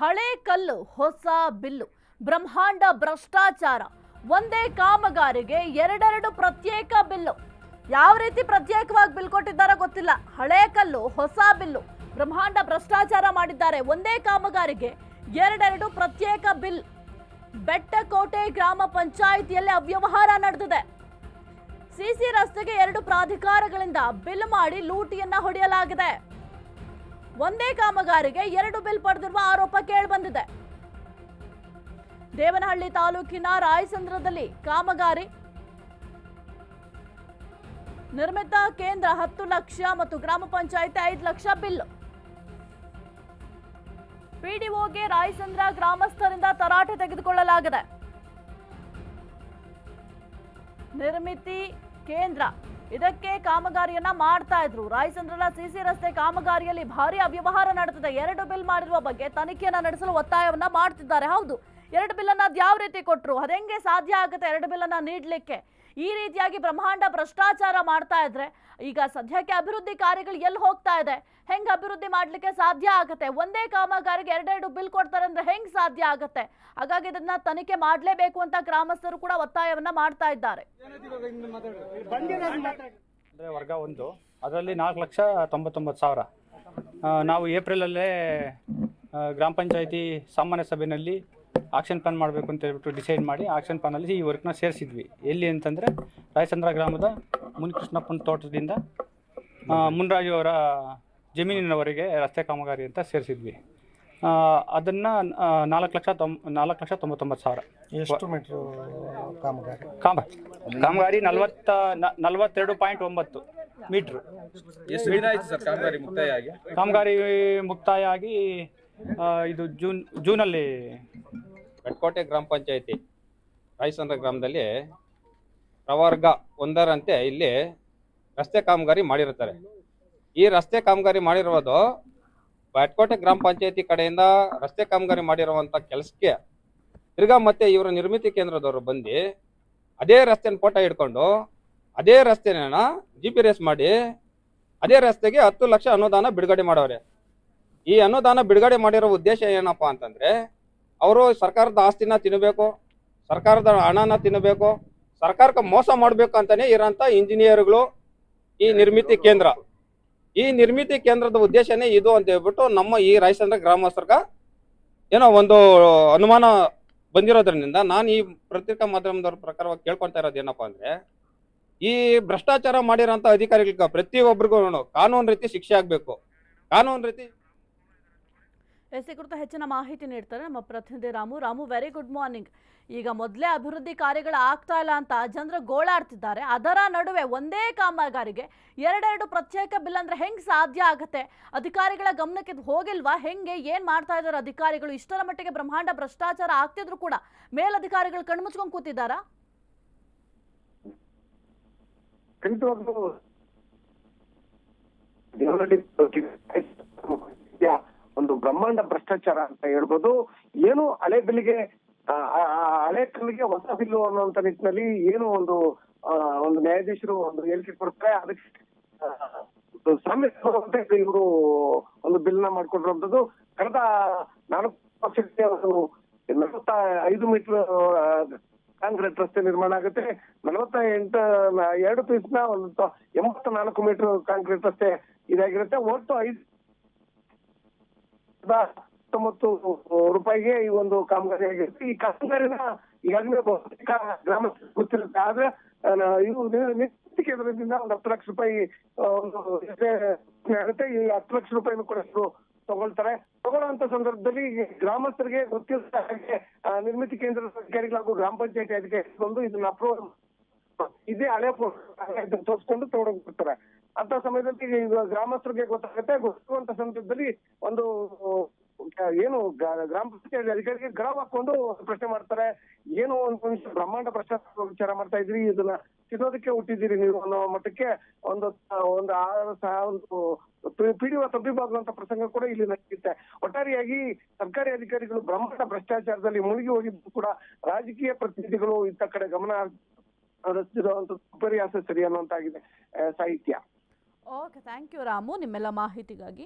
ಹಳೆ ಕಲ್ಲು, ಹೊಸ ಬಿಲ್ಲು, ಬ್ರಹ್ಮಾಂಡ ಭ್ರಷ್ಟಾಚಾರ, ಒಂದೇ ಕಾಮಗಾರಿಗೆ ಎರಡೆರಡು ಪ್ರತ್ಯೇಕ ಬಿಲ್ಲು. ಯಾವ ರೀತಿ ಪ್ರತ್ಯೇಕವಾಗಿ ಬಿಲ್ ಕೊಟ್ಟಿದ್ದಾರೋ ಗೊತ್ತಿಲ್ಲ. ಹಳೆ ಕಲ್ಲು, ಹೊಸ ಬಿಲ್ಲು, ಬ್ರಹ್ಮಾಂಡ ಭ್ರಷ್ಟಾಚಾರ ಮಾಡಿದ್ದಾರೆ. ಒಂದೇ ಕಾಮಗಾರಿಗೆ ಎರಡೆರಡು ಪ್ರತ್ಯೇಕ ಬಿಲ್. ಬೆಟ್ಟಕೋಟೆ ಗ್ರಾಮ ಪಂಚಾಯಿತಿಯಲ್ಲಿ ಅವ್ಯವಹಾರ ನಡೆದಿದೆ. ಸಿಸಿ ರಸ್ತೆಗೆ ಎರಡು ಪ್ರಾಧಿಕಾರಗಳಿಂದ ಬಿಲ್ ಮಾಡಿ ಲೂಟಿಯನ್ನ ಹೊಡೆಯಲಾಗಿದೆ. ಒಂದೇ ಕಾಮಗಾರಿಗೆ ಎರಡು ಬಿಲ್ ಪಡೆದಿರುವ ಆರೋಪ ಕೇಳಿಬಂದಿದೆ. ದೇವನಹಳ್ಳಿ ತಾಲೂಕಿನ ರಾಯಸಂದ್ರದಲ್ಲಿ ಕಾಮಗಾರಿ ನಿರ್ಮಿತ ಕೇಂದ್ರ ಹತ್ತು ಲಕ್ಷ ಮತ್ತು ಗ್ರಾಮ ಪಂಚಾಯತಿ ಐದು ಲಕ್ಷ ಬಿಲ್ ಪಿಡಿಒಗೆ ರಾಯಸಂದ್ರ ಗ್ರಾಮಸ್ಥರಿಂದ ತರಾಟೆ ತೆಗೆದುಕೊಳ್ಳಲಾಗಿದೆ. ನಿರ್ಮಿತಿ ಕೇಂದ್ರ ಇದಕ್ಕೆ ಕಾಮಗಾರಿಯನ್ನ ಮಾಡ್ತಾ ಇದ್ರು. ರಾಯಚಂದ್ರನ ಸಿಸಿ ರಸ್ತೆ ಕಾಮಗಾರಿಯಲ್ಲಿ ಭಾರಿ ಅವ್ಯವಹಾರ ನಡೆದಿದೆ ಎರಡು ಬಿಲ್ ಮಾಡಿರುವ ಬಗ್ಗೆ ತನಿಖೆಯನ್ನ ನಡೆಸಲು ಒತ್ತಾಯವನ್ನ ಮಾಡ್ತಿದ್ದಾರೆ. ಹೌದು, ಎರಡು ಬಿಲ್ ಅನ್ನ ಯಾವ ರೀತಿ ಕೊಟ್ಟರು ಅದೆಂಗೆ ಸಾಧ್ಯ ಆಗುತ್ತೆ ಎರಡು ಬಿಲ್ ಅನ್ನ ನೀಡ್ಲಿಕ್ಕೆ? ಈ ರೀತಿಯಾಗಿ ಬ್ರಹ್ಮಾಂಡ ಭ್ರಷ್ಟಾಚಾರ ಮಾಡ್ತಾ ಇದ್ರೆ, ಈಗ ಸದ್ಯಕ್ಕೆ ಅಭಿವೃದ್ಧಿ ಕಾರ್ಯಗಳು ಎಲ್ಲಿ ಹೋಗ್ತಾ ಇದೆ? ಹೆಂಗ್ ಅಭಿವೃದ್ಧಿ ಮಾಡ್ಲಿಕ್ಕೆ ಸಾಧ್ಯ ಆಗುತ್ತೆ? ಒಂದೇ ಕಾಮಗಾರಿಗೆ ಎರಡೆರಡು ಬಿಲ್ ಕೊಡ್ತಾರೆ ಅಂದ್ರೆ ಹೆಂಗ್ ಸಾಧ್ಯ ಆಗುತ್ತೆ? ಹಾಗಾಗಿ ಇದನ್ನ ತನಿಖೆ ಮಾಡಲೇಬೇಕು ಅಂತ ಗ್ರಾಮಸ್ಥರು ಕೂಡ ಒತ್ತಾಯವನ್ನ ಮಾಡ್ತಾ ಇದ್ದಾರೆ. ವರ್ಗ ಒಂದು. ಅದರಲ್ಲಿ ನಾಲ್ಕು ಲಕ್ಷ ತೊಂಬತ್ತೊಂಬತ್ತು ಸಾವಿರ. ನಾವು ಏಪ್ರಿಲಲ್ಲೇ ಗ್ರಾಮ ಪಂಚಾಯಿತಿ ಸಾಮಾನ್ಯ ಸಭೆಯಲ್ಲಿ ಆಕ್ಷನ್ ಪ್ಲಾನ್ ಮಾಡಬೇಕು ಅಂತ ಹೇಳ್ಬಿಟ್ಟು ಡಿಸೈಡ್ ಮಾಡಿ ಆಕ್ಷನ್ ಪ್ಲಾನಲ್ಲಿ ಈ ವರ್ಕ್ನ ಸೇರಿಸಿದ್ವಿ. ಎಲ್ಲಿ ಅಂತಂದರೆ ರಾಯಚಂದ್ರ ಗ್ರಾಮದ ಮುನಿಕೃಷ್ಣಪ್ಪನ ತೋಟದಿಂದ ಮುನ್ರಾಜು ಅವರ ಜಮೀನಿನವರೆಗೆ ರಸ್ತೆ ಕಾಮಗಾರಿ ಅಂತ ಸೇರಿಸಿದ್ವಿ. ಅದನ್ನು ನಾಲ್ಕು ಲಕ್ಷ ತೊಂಬ ನಾಲ್ಕು ಲಕ್ಷ ತೊಂಬತ್ತೊಂಬತ್ತು ಸಾವಿರ. ಎಷ್ಟು ಮೀಟ್ರ್ ಕಾಮಗಾರಿ? ಕಾಮ ಕಾಮಗಾರಿ ನಲವತ್ತ ನ- ನಲವತ್ತೆರಡು ಪಾಯಿಂಟ್ ಒಂಬತ್ತು ಮೀಟ್ರ್ ಎಷ್ಟು ದಿನ ಆಯ್ತು ಸರ್ ಕಾಮಗಾರಿ ಮುಕ್ತಾಯ ಆಗಿ? ಕಾಮಗಾರಿ ಮುಕ್ತಾಯ ಆಗಿ ಇದು ಜೂನ್ ಜೂನಲ್ಲಿ ಬೆಟ್ಕೋಟೆ ಗ್ರಾಮ ಪಂಚಾಯತಿ ರಾಯಸಂದ್ರ ಗ್ರಾಮದಲ್ಲಿ ಪ್ರವರ್ಗ ಒಂದರಂತೆ ಇಲ್ಲಿ ರಸ್ತೆ ಕಾಮಗಾರಿ ಮಾಡಿರುತ್ತಾರೆ. ಈ ರಸ್ತೆ ಕಾಮಗಾರಿ ಮಾಡಿರುವುದು ಬೆಟ್ಕೋಟೆ ಗ್ರಾಮ ಪಂಚಾಯತಿ ಕಡೆಯಿಂದ ರಸ್ತೆ ಕಾಮಗಾರಿ ಮಾಡಿರುವಂಥ ಕೆಲಸಕ್ಕೆ ತಿರ್ಗಾ ಮತ್ತೆ ಇವರ ನಿರ್ಮಿತಿ ಕೇಂದ್ರದವರು ಬಂದು ಅದೇ ರಸ್ತೆನ ಫೋಟೋ ಹಿಡ್ಕೊಂಡು ಅದೇ ರಸ್ತೆನ ಜಿ ಪಿ ರೇಸ್ ಮಾಡಿ ಅದೇ ರಸ್ತೆಗೆ ಹತ್ತು ಲಕ್ಷ ಅನುದಾನ ಬಿಡುಗಡೆ ಮಾಡವ್ರೆ. ಈ ಅನುದಾನ ಬಿಡುಗಡೆ ಮಾಡಿರೋ ಉದ್ದೇಶ ಏನಪ್ಪಾ ಅಂತಂದ್ರೆ ಅವರು ಸರ್ಕಾರದ ಆಸ್ತಿನ ತಿನ್ನಬೇಕು, ಸರ್ಕಾರದ ಹಣನ ತಿನ್ನಬೇಕು, ಸರ್ಕಾರಕ್ಕೆ ಮೋಸ ಮಾಡಬೇಕು ಅಂತಾನೆ ಇರೋಂಥ ಇಂಜಿನಿಯರ್ಗಳು ಈ ನಿರ್ಮಿತಿ ಕೇಂದ್ರ. ಈ ನಿರ್ಮಿತಿ ಕೇಂದ್ರದ ಉದ್ದೇಶನೇ ಇದು ಅಂತ ಹೇಳ್ಬಿಟ್ಟು ನಮ್ಮ ಈ ರಾಯಚಂದ್ರ ಗ್ರಾಮಸ್ಥರ್ಗ ಏನೋ ಒಂದು ಅನುಮಾನ ಬಂದಿರೋದ್ರಿಂದ ನಾನು ಈ ಪತ್ರಿಕಾ ಮಾಧ್ಯಮದವ್ರ ಪ್ರಕಾರವಾಗಿ ಕೇಳ್ಕೊಂತಾ ಇರೋದು ಏನಪ್ಪಾ ಅಂದ್ರೆ, ಈ ಭ್ರಷ್ಟಾಚಾರ ಮಾಡಿರೋಂಥ ಅಧಿಕಾರಿಗಳಿಗೆ ಪ್ರತಿಯೊಬ್ಬರಿಗೂ ಕಾನೂನು ರೀತಿ ಶಿಕ್ಷೆ ಆಗಬೇಕು. ಕಾನೂನು ರೀತಿ ಎಸ್ ಕುರಿತು ಹೆಚ್ಚಿನ ಮಾಹಿತಿ ನೀಡ್ತಾರೆ ನಮ್ಮ ಪ್ರತಿನಿಧಿ Ramu. Ramu very good morning ಈಗ ಮೊದಲೇ ಅಭಿವೃದ್ಧಿ ಕಾರ್ಯಗಳು ಆಗ್ತಾ ಇಲ್ಲ ಅಂತ ಜನರು ಗೋಳಾಡ್ತಿದ್ದಾರೆ. ಅದರ ನಡುವೆ ಒಂದೇ ಕಾಮಗಾರಿಗೆ ಎರಡೆರಡು ಪ್ರತ್ಯೇಕ ಬಿಲ್ ಅಂದ್ರೆ ಹೆಂಗ್ ಸಾಧ್ಯ ಆಗುತ್ತೆ? ಅಧಿಕಾರಿಗಳ ಗಮನಕ್ಕೆ ಹೋಗಿಲ್ವಾ? ಹೆಂಗೆ? ಏನ್ ಮಾಡ್ತಾ ಇದಾರೆ ಅಧಿಕಾರಿಗಳು? ಇಷ್ಟರ ಮಟ್ಟಿಗೆ ಬ್ರಹ್ಮಾಂಡ ಭ್ರಷ್ಟಾಚಾರ ಆಗ್ತಿದ್ರು ಕೂಡ ಮೇಲಧಿಕಾರಿಗಳು ಕಣ್ಮುಚ್ಕೊಂಡ್ ಕೂತಿದ್ದಾರಾ? ಖಂಡಿತವಾಗ್ಲೂ ಒಂದು ಬ್ರಹ್ಮಾಂಡ ಭ್ರಷ್ಟಾಚಾರ ಅಂತ ಹೇಳ್ಬೋದು. ಏನು ಹಳೆ ಆ ಹಳೆ ಕಲ್ಲಿಗೆ ಹೊಸ ಬಿಲ್ಲು ಅನ್ನುವಂತ ನಿಟ್ಟಿನಲ್ಲಿ ಏನು ಒಂದು ಒಂದು ನ್ಯಾಯಾಧೀಶರು ಒಂದು ಹೇಳಿಕೆ ಕೊಡ್ತಾರೆ. ಅದಕ್ಕೆ ಆ, ಒಂದು ಸಾಮ್ಯ ತರುವಂತೆ ಇವರು ಒಂದು ಬಿಲ್ನ ಮಾಡ್ಕೊಂಡಿರುವಂತದ್ದು ಕಳೆದ ನಾಲ್ಕು ವರ್ಷಕ್ಕೆ ಒಂದು ನಲವತ್ತ ಐದು ಮೀಟರ್ ಕಾಂಕ್ರೀಟ್ ರಸ್ತೆ ನಿರ್ಮಾಣ ಆಗುತ್ತೆ. ನಲವತ್ತ ಎಂಟು ಎರಡು ಪೀಸ್ ಒಂದು ಎಂಬತ್ತ ನಾಲ್ಕು ಮೀಟರ್ ಕಾಂಕ್ರೀಟ್ ರಸ್ತೆ ಇದಾಗಿರುತ್ತೆ. ಒಟ್ಟು ಐದು ಹತ್ತೊಂಬತ್ತು ರೂಪಾಯಿಗೆ ಈ ಒಂದು ಕಾಮಗಾರಿ ಆಗಿರುತ್ತೆ. ಈ ಕಾಮಗಾರಿನ ಈಗಾಗಲೇ ಬಹುತೇಕ ಗ್ರಾಮ ಗೊತ್ತಿರುತ್ತೆ. ಆದ್ರೆ ಇದು ಕೇಂದ್ರದಿಂದ ಒಂದು ಹತ್ತು ಲಕ್ಷ ರೂಪಾಯಿ ಒಂದು ಆಗುತ್ತೆ ಈ ಹತ್ತು ಲಕ್ಷ ರೂಪಾಯಿನೂ ಕೂಡ ತಗೊಳ್ತಾರೆ. ತಗೊಳ್ಳುವಂತ ಸಂದರ್ಭದಲ್ಲಿ ಗ್ರಾಮಸ್ಥರಿಗೆ ಗೊತ್ತಿಲ್ಲದ ಹಾಗೆ ನಿರ್ಮಿತಿ ಕೇಂದ್ರದ ಅಧಿಕಾರಿಗಳು ಹಾಗೂ ಗ್ರಾಮ ಪಂಚಾಯತಿ ಅಧಿಕಾರಿಗಳು ಬಂದು ಇದನ್ನ ಅಪ್ರೂವ್ ಇದೇ ಹಳೆ ತೋರಿಸ್ಕೊಂಡು ತಗೊಂಡೋಗ್ಬಿಡ್ತಾರೆ ಅಂತ ಸಮಯದಲ್ಲಿ ಗ್ರಾಮಸ್ಥರಿಗೆ ಗೊತ್ತಾಗುತ್ತೆ ಗೊತ್ತಿರುವಂತ ಸಂದರ್ಭದಲ್ಲಿ ಒಂದು ಏನು ಗ್ರಾಮ ಪಂಚಾಯತ್ ಅಧಿಕಾರಿಗೆ ಗಡವ್ ಹಾಕೊಂಡು ಪ್ರಶ್ನೆ ಮಾಡ್ತಾರೆ. ಏನು ಒಂದು ಬ್ರಹ್ಮಾಂಡ ಭ್ರಷ್ಟಾಚಾರ ವಿಚಾರ ಮಾಡ್ತಾ ಇದ್ರಿ ಇದನ್ನ ತಿನ್ನೋದಕ್ಕೆ ಹುಟ್ಟಿದ್ದೀರಿ ನೀವು ಅನ್ನೋ ಮಟ್ಟಕ್ಕೆ ಒಂದು ಒಂದು ಸಹ, ಒಂದು ಪಿಡಿಒ ತಬ್ಬಿಬಾಗುವಂತ ಪ್ರಸಂಗ ಕೂಡ ಇಲ್ಲಿ ನಡೆಯುತ್ತೆ. ಒಟ್ಟಾರೆಯಾಗಿ ಸರ್ಕಾರಿ ಅಧಿಕಾರಿಗಳು ಬ್ರಹ್ಮಾಂಡ ಭ್ರಷ್ಟಾಚಾರದಲ್ಲಿ ಮುಳುಗಿ ಹೋಗಿದ್ದು ಕೂಡ ರಾಜಕೀಯ ಪ್ರತಿನಿಧಿಗಳು ಇತ್ತ ಕಡೆ ಗಮನ ಹರಿಸಿರುವಂತ ವಿಪರ್ಯಾಸ ಸರಿ ಅನ್ನುವಂತಾಗಿದೆ ಸಾಹಿತ್ಯ. ಓಕೆ ಥ್ಯಾಂಕ್ ಯು ರಾಮು ನಿಮ್ಮೆಲ್ಲ ಮಾಹಿತಿಗಾಗಿ.